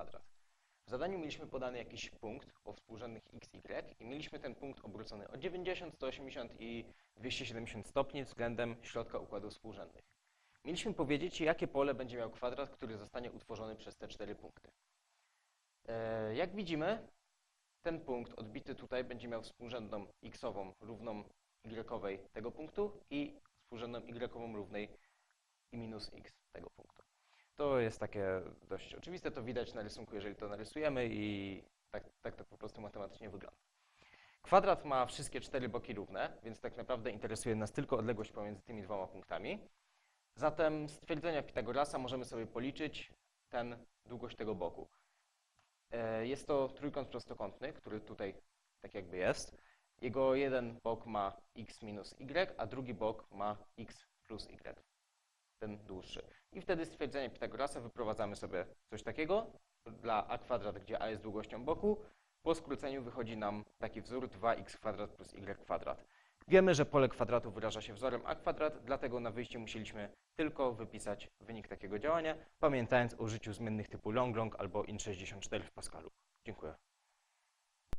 kwadrat. W zadaniu mieliśmy podany jakiś punkt o współrzędnych x, y i mieliśmy ten punkt obrócony o 90, 180 i 270 stopni względem środka układów współrzędnych. Mieliśmy powiedzieć, jakie pole będzie miał kwadrat, który zostanie utworzony przez te cztery punkty. E, Jak widzimy, ten punkt odbity tutaj będzie miał współrzędną x-ową równą y tego punktu i współrzędną y-ową równej i minus x tego punktu. To jest takie dość oczywiste, to widać na rysunku, jeżeli to narysujemy i tak, tak to po prostu matematycznie wygląda. Kwadrat ma wszystkie cztery boki równe, więc tak naprawdę interesuje nas tylko odległość pomiędzy tymi dwoma punktami. Zatem z twierdzenia Pitagorasa możemy sobie policzyć ten, długość tego boku. E, Jest to trójkąt prostokątny, który tutaj tak jakby jest. Jego jeden bok ma x minus y, a drugi bok ma x plus y, ten dłuższy. I wtedy z twierdzenia Pitagorasa wyprowadzamy sobie coś takiego dla a kwadrat, gdzie a jest długością boku. Po skróceniu wychodzi nam taki wzór 2x kwadrat plus y kwadrat. Wiemy, że pole kwadratu wyraża się wzorem a kwadrat, dlatego na wyjściu musieliśmy tylko wypisać wynik takiego działania, pamiętając o użyciu zmiennych typu long long albo in64 w Pascalu. Dziękuję.